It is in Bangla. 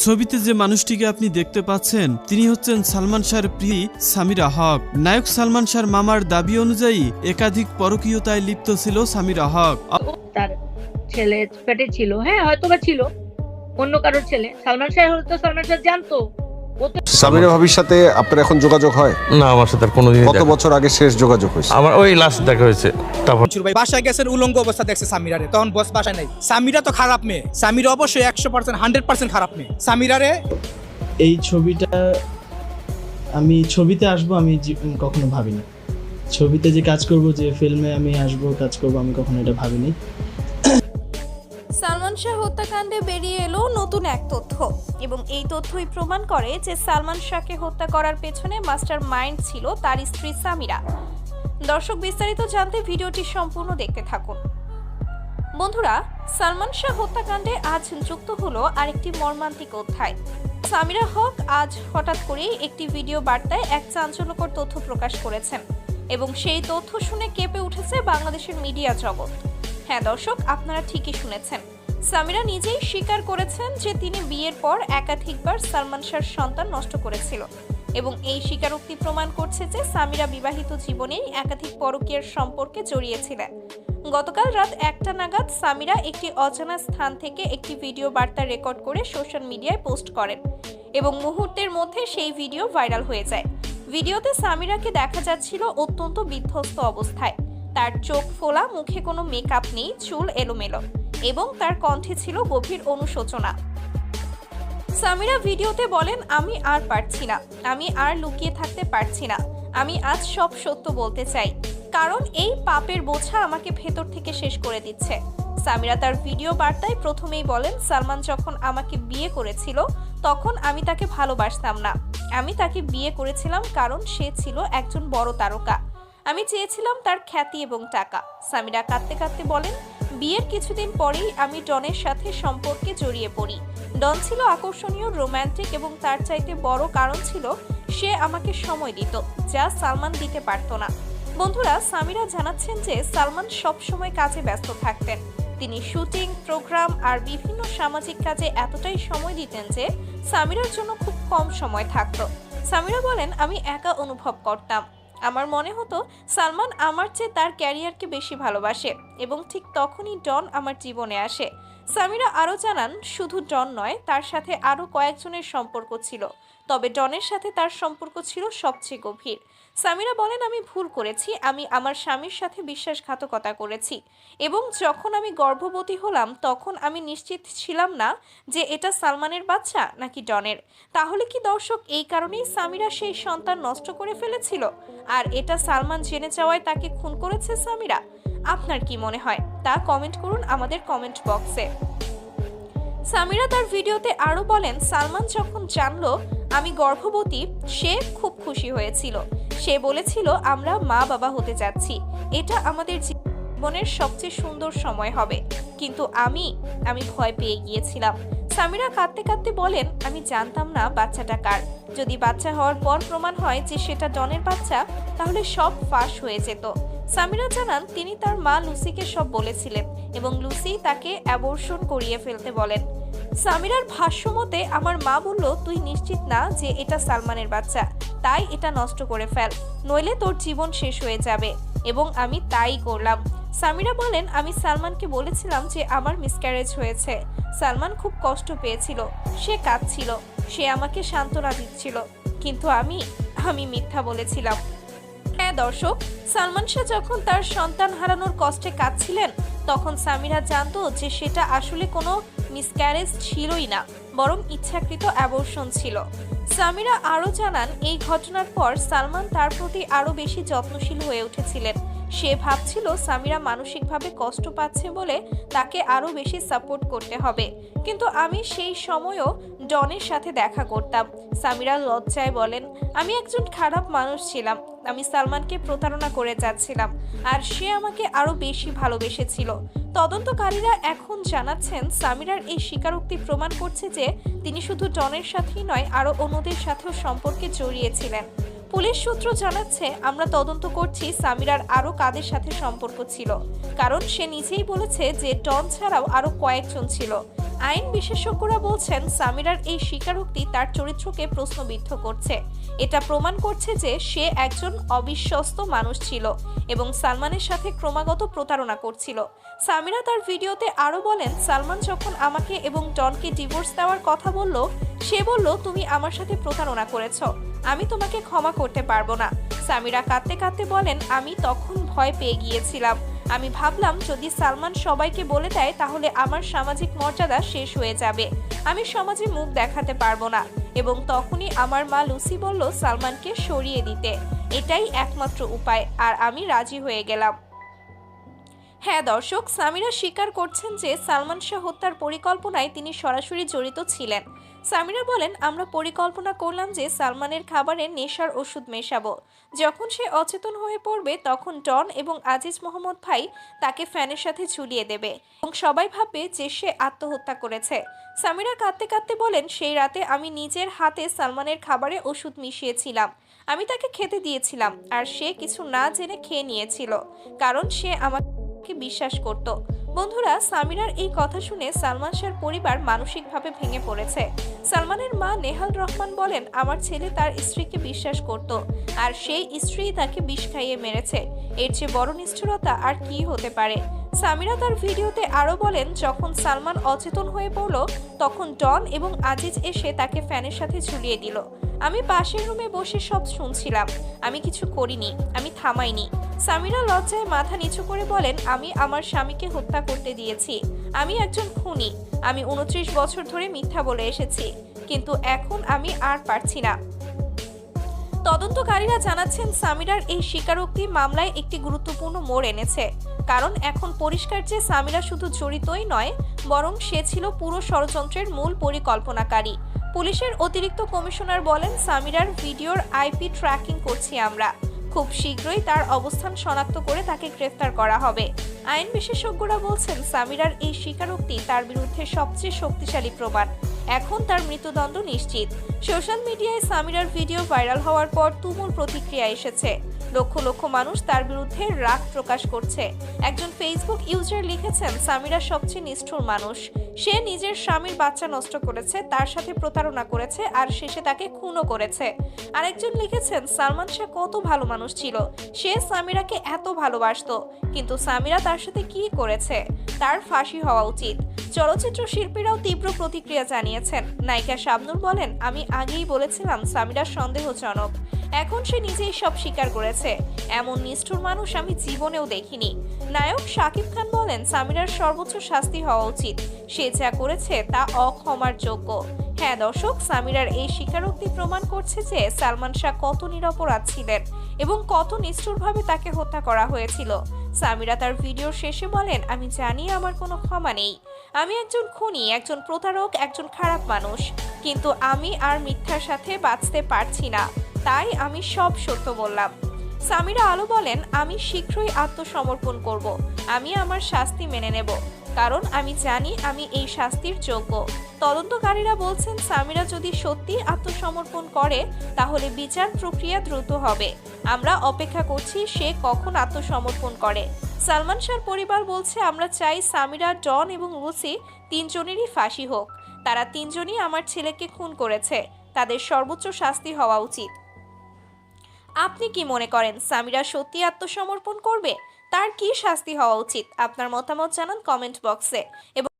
ছবিতে যে মানুষটিকে আপনি দেখতে পাচ্ছেন, তিনি হচ্ছেন সালমান শাহর প্রিয় সামিরা হক নায়ক সালমান শাহর মামার দাবি অনুযায়ী একাধিক পরকীয়তায় লিপ্ত ছিল সামিরা হক তার ছেলে ছিল হ্যাঁ হয়তো বা ছিল। অন্য কারোর ছেলে। সালমান শাহ হলে তো সালমান শাহ জানতো। ও তো সামিরা। ভাবির সাথে আপনার এখন যোগাযোগ হয়? না আমার সাথে আর কোনোদিনই কত বছর আগে শেষ যোগাযোগ হয়েছে? আমার ওই লাস্ট দেখা হয়েছে। তারপর মনসুর ভাই বাসায় গেছেন উলঙ্গ অবস্থা দেখছে সামিরারে। তখন বস বাসায় নাই। সামিরা তো খারাপ মেয়ে। সামিরা অবশ্যই একশো পার্সেন্ট হান্ড্রেড পার্সেন্ট খারাপ মেয়ে। সামিরারে এই ছবিটা আমি ছবিতে আসব আমি কখনো ভাবিনি। ছবিতে যে কাজ করব যে ফিল্মে আমি আসব কাজ করব আমি কখনো এটা ভাবিনি। সালমান শাহ হত্যাকাণ্ডে বেরিয়ে এলো নতুন এক তথ্য। এবং এই তথ্যই প্রমাণ করে যে সালমান শাহকে হত্যা করার পেছনে মাস্টার মাইন্ড ছিল তার স্ত্রী সামিরা। দর্শক, বিস্তারিত জানতে ভিডিওটি সম্পূর্ণ দেখতে থাকুন। বন্ধুরা, সালমান শাহ হত্যাকাণ্ডে আজ যুক্ত হলো আরেকটি মর্মান্তিক অধ্যায়। সামিরা হক আজ হঠাৎ করেই একটি ভিডিও বার্তায় এক চাঞ্চল্যকর তথ্য প্রকাশ করেছেন এবং সেই তথ্য শুনে কেঁপে উঠেছে বাংলাদেশের মিডিয়া জগৎ। হ্যাঁ দর্শক, আপনারা ঠিকই শুনেছেন। সামিরা নিজেই স্বীকার করেছেন যে তিনি বিয়ের পর একাধিকবার সালমান শাহর সন্তান নষ্ট করেছিল এবং এই স্বীকারোক্তি প্রমাণ করছে যে সামিরা বিবাহিত জীবনেই একাধিক পরকীয়ার সম্পর্কে জড়িয়েছিলেন। গতকাল রাত একটা নাগাদ সামিরা একটি অজানা স্থান থেকে একটি ভিডিও বার্তা রেকর্ড করে সোশ্যাল মিডিয়ায় পোস্ট করেন এবং মুহূর্তের মধ্যে সেই ভিডিও ভাইরাল হয়ে যায়। ভিডিওতে সামিরাকে দেখা যাচ্ছিল অত্যন্ত বিধ্বস্ত অবস্থায়। তার চোখ ফোলা, মুখে কোনো মেকআপ নেই, চুল এলোমেলো। এবং তার কণ্ঠে ছিল গভীর অনুশোচনা। সামিরা ভিডিওতে বলেন, আমি আর পারছি না। আমি আর লুকিয়ে থাকতে পারছি না। আমি আজ সব সত্য বলতে চাই। কারণ এই পাপের বোঝা আমাকে ভেতর থেকে শেষ করে দিচ্ছে। সামিরা তার ভিডিও বার্তায় প্রথমেই বলেন, সালমান যখন আমাকে বিয়ে করেছিল, তখন আমি তাকে ভালোবাসতাম না। আমি তাকে বিয়ে করেছিলাম কারণ সে ছিল একজন বড় তারকা। আমি চেয়েছিলাম তার খ্যাতি এবং টাকা। সামিরা কাঁদতে কাঁদতে বলেন বিয়ের কিছুদিন পরেই আমি ডনের সাথে সম্পর্কে জড়িয়ে পড়ি। ডন ছিল আকর্ষণীয় রোম্যান্টিক এবং তার চাইতে বড় কারণ ছিল সে আমাকে সময় দিত, যা সালমান দিতে পারতো না। বন্ধুরা, সামিরা জানাচ্ছেন যে সালমান সব সময় কাজে ব্যস্ত থাকতেন। তিনি শুটিং, প্রোগ্রাম আর বিভিন্ন সামাজিক কাজে এতটাই সময় দিতেন যে সামিরার জন্য খুব কম সময় থাকতো। সামিরা বলেন, আমি একা অনুভব করতাম। আমার মনে হতো সালমান আমার চেয়ে তার ক্যারিয়ারকে বেশি ভালোবাসে এবং ঠিক তখনই ডন আমার জীবনে আসে। সামিরা আরও জানান, শুধু ডন নয়, তার সাথে আরও কয়েকজনের সম্পর্ক ছিল। তবে ডনের সাথে তার সম্পর্ক ছিল সবচেয়ে গভীর। সামিরা বলেন, আমি ভুল করেছি। আমি আমার স্বামীর সাথে বিশ্বাসঘাতকতা করেছি এবং যখন আমি গর্ভবতী হলাম তখন আমি নিশ্চিত ছিলাম না যে এটা সালমানের বাচ্চা নাকি ডনের। তাহলে কি দর্শক এই কারণেই সামিরা সেই সন্তান নষ্ট করে ফেলেছিল? আর এটা সালমান জেনে যাওয়ায় তাকে খুন করেছে সামিরা? আপনার কি মনে হয়? তা কমেন্ট করুন আমাদের কমেন্ট বক্সে। সামিরা তার ভিডিওতে আরও বলেন, সালমান যখন জানলো আমি গর্ভবতী, সে খুব খুশি হয়েছিল। সে বলেছিল, আমরা মা বাবা হতে যাচ্ছি। এটা আমাদের জীবনের সবচেয়ে সুন্দর সময় হবে। কিন্তু আমি আমি ভয় পেয়ে গিয়েছিলাম। সামিরা কাঁদতে কাঁদতে বলেন, আমি জানতাম না বাচ্চাটা কার। যদি বাচ্চা হওয়ার পর প্রমাণ হয় যে সেটা ডনের বাচ্চা, তাহলে সব ফাঁস হয়ে যেত। সামিরা জানান, তিনি তার মা লুসিকে সব বলেছিলেন এবং লুসি তাকে অ্যাবর্ষণ করিয়ে ফেলতে বলেন। সামিরার ভাষ্য মতে, আমার মা বলল, তুই নিশ্চিত না যে এটা সালমানের বাচ্চা। তাই এটা নষ্ট করে ফেল। নইলে তোর জীবন শেষ হয়ে যাবে। এবং আমি তাই করলাম। সামিরা বলেন, আমি সালমানকে বলেছিলাম যে আমার মিসক্যারেজ হয়েছে। সালমান খুব কষ্ট পেয়েছিল। সে কাঁদছিল। সে আমাকে সান্ত্বনা দিচ্ছিল। কিন্তু আমি আমি মিথ্যা বলেছিলাম। হ্যাঁ দর্শক, সালমান শাহ যখন তার সন্তান হারানোর কষ্টে কাঁদছিলেন তখন সামিরা জানতো যে সেটা আসলে কোনো মিসক্যারেজ ছিলই না, বরং ইচ্ছাকৃত অ্যাবর্ষণ ছিল। সামিরা আরও জানান, এই ঘটনার পর সালমান তার প্রতি আরও বেশি যত্নশীল হয়ে উঠেছিলেন। সে ভাবছিল সামিরা মানসিকভাবে কষ্ট পাচ্ছে বলে তাকে আরও বেশি সাপোর্ট করতে হবে। কিন্তু আমি সেই সময়ও ডনের সাথে দেখা করতাম। সামিরা লজ্জায় বলেন, আমি একজন খারাপ মানুষ ছিলাম। আমি সালমানকে প্রতারণা করে যাচ্ছিলাম আর সে আমাকে আরও বেশি ভালোবেসেছিল। তদন্তকারীরা এখন জানাচ্ছেন, সামিরার এই স্বীকারোক্তি প্রমাণ করছে যে তিনি শুধু ডনের সাথেই নয় আরও অন্যদের সাথেও সম্পর্কে জড়িয়েছিলেন। পুলিশ সূত্র জানাচ্ছে, আমরা তদন্ত করছি সামিরার আরও কাদের সাথে সম্পর্ক ছিল। কারণ সে নিজেই বলেছে যে টন ছাড়াও আরও কয়েকজন ছিল। আইন বিশেষজ্ঞরা বলছেন, সামিরার এই স্বীকারোক্তি তার চরিত্রকে প্রশ্নবিদ্ধ করছে। এটা প্রমাণ করছে যে সে একজন অবিশ্বস্ত মানুষ ছিল এবং সালমানের সাথে ক্রমাগত প্রতারণা করছিল। সামিরা তার ভিডিওতে আরও বলেন, সালমান যখন আমাকে এবং ডনকে ডিভোর্স দেওয়ার কথা বলল, সে বলল, তুমি আমার সাথে প্রতারণা করেছ, আমি তোমাকে ক্ষমা করতে পারব না। সামিরা কাঁদতে কাঁদতে বলেন, আমি তখন ভয় পেয়ে গিয়েছিলাম। আমি ভাবলাম, যদি সালমান সবাইকে বলে দেয়, তাহলে আমার সামাজিক মর্যাদা শেষ হয়ে যাবে। আমি সমাজে মুখ দেখাতে পারব না। এবং তখনই আমার মা লুসি বলল সালমানকে সরিয়ে দিতে। এটাই একমাত্র উপায়, আর আমি রাজি হয়ে গেলাম। হ্যাঁ দর্শক, সামিরা স্বীকার করছেন যে সালমান শাহ হত্যার পরিকল্পনায় তিনি সরাসরি জড়িত ছিলেন। সামিরা বলেন, আমরা পরিকল্পনা করলাম যে সালমানের খাবারে নেশার ওষুধ মেশাবো। যখন সে অচেতন হয়ে পড়বে, তখন ডন এবং আজিজ মোহাম্মদ ভাই তাকে ফ্যানের সাথে ঝুলিয়ে দেবে এবং সবাই ভাববে যে সে আত্মহত্যা করেছে। সামিরা কাঁদতে কাঁদতে বলেন, সেই রাতে আমি নিজের হাতে সালমানের খাবারে ওষুধ মিশিয়েছিলাম। আমি তাকে খেতে দিয়েছিলাম, আর সে কিছু না জেনে খেয়ে নিয়েছিল, কারণ সে আমাকে বিশ্বাস করত। বন্ধুরা, সামিরার এই কথা শুনে সালমান শাহর পরিবার মানসিকভাবে ভেঙে পড়েছে। সালমানের মা নেহাল রহমান বলেন, আমার ছেলে তার স্ত্রীকে বিশ্বাস করত, আর সেই স্ত্রী তাকে বিষ খাইয়ে মেরেছে। এর চেয়ে বড় নিষ্ঠুরতা আর কি হতে পারে? সামিরা তার ভিডিওতে আরও বলেন, যখন সালমান অচেতন হয়ে পড়ল, তখন ডন এবং আজিজ এসে তাকে ফ্যানের সাথে ঝুলিয়ে দিল। আমি পাশের রুমে বসে সব শুনছিলাম। আমি কিছু করিনি, আমি থামাইনি। সামিরা লজ্জায় মাথা নিচু করে বলেন, আমি আমার স্বামীকে হত্যা করতে দিয়েছি। আমি একজন খুনি। আমি উনত্রিশ বছর ধরে মিথ্যা বলে এসেছি। কিন্তু এখন আমি আর পারছি না। তদন্তকারীরা জানাচ্ছেন, সামিরার এই স্বীকারোক্তি মামলায় একটি গুরুত্বপূর্ণ মোড় এনেছে। কারণ এখন পরিষ্কার যে সামিরা শুধু জড়িতই নয়, বরং সে ছিল পুরো ষড়যন্ত্রের মূল পরিকল্পনাকারী। পুলিশের অতিরিক্ত কমিশনার বলেন, সামিরার ভিডিওর আইপি ট্র্যাকিং করছি আমরা। খুব শীঘ্রই তার অবস্থান শনাক্ত করে তাকে গ্রেফতার করা হবে। আইন বিশেষজ্ঞরা বলছেন, সামিরার এই স্বীকারোক্তি তার বিরুদ্ধে সবচেয়ে শক্তিশালী প্রমাণ। এখন তার মৃত্যুদণ্ড নিশ্চিত। সোশ্যাল মিডিয়ায় সামিরার ভিডিও ভাইরাল হওয়ার পর তুমুল প্রতিক্রিয়া এসেছে। লক্ষ লক্ষ মানুষ তার বিরুদ্ধে রাগ প্রকাশ করছে। একজন ফেসবুক ইউজার লিখেছেন, সামিরা সবচেয়ে নিষ্ঠুর মানুষ। সে নিজের স্বামীর বাচ্চা নষ্ট করেছে, তার সাথে প্রতারণা করেছে আর শেষে তাকে খুনও করেছে। আরেকজন লিখেছেন, সালমান শাহ কত ভালো মানুষ ছিল। সে সামিরাকে এত ভালোবাসতো। কিন্তু সামিরা তার সাথে কি করেছে? তার ফাঁসি হওয়া উচিত। চলচ্চিত্র শিল্পীরাও তীব্র প্রতিক্রিয়া জানিয়েছেন। নায়িকা শাবনুর বলেন, আমি আগেই বলেছিলাম সামিরা সন্দেহজনক। এখন সে নিজেই সব স্বীকার করেছে। এমন নিষ্ঠুর মানুষ আমি জীবনেও দেখিনি। নায়ক শাকিব খান বলেন, সামিরার সর্বোচ্চ শাস্তি হওয়া উচিত। সে যা করেছে তা অক্ষমার যোগ্য। হ্যাঁ দর্শক, সামিরার এই স্বীকারোক্তি প্রমাণ করছে যে সালমান শাহ কত নিরপরাধ ছিলেন এবং কত নিষ্ঠুরভাবে তাকে হত্যা করা হয়েছিল। সামিরা তার ভিডিওর শেষে বলেন, আমি জানি আমার কোনো ক্ষমা নেই। আমি একজন খুনি, একজন প্রতারক, একজন খারাপ মানুষ। কিন্তু আমি আর মিথ্যার সাথে বাঁচতে পারছি না। তাই আমি সব সত্য বললাম। সামিরা আলো বলেন, আমি শীঘ্রই আত্মসমর্পণ করব। আমি আমার শাস্তি মেনে নেব। কারণ আমি জানি আমি এই শাস্তির যোগ্য। তদন্তকারীরা বলছেন, সামিরা যদি সত্যি আত্মসমর্পণ করে, তাহলে বিচার প্রক্রিয়া দ্রুত হবে। আমরা অপেক্ষা করছি সে কখন আত্মসমর্পণ করে। সালমান শাহর পরিবার বলছে, আমরা চাই সামিরা ডন এবং লুসি তিনজনেরই ফাঁসি হোক। তারা তিনজনই আমার ছেলেকে খুন করেছে। তাদের সর্বোচ্চ শাস্তি হওয়া উচিত। আপনি কি মনে করেন সামিরা সত্যি আত্মসমর্পণ করবে? তার কি শাস্তি হওয়া উচিত? আপনার মতামত জানান কমেন্ট বক্সে। এবং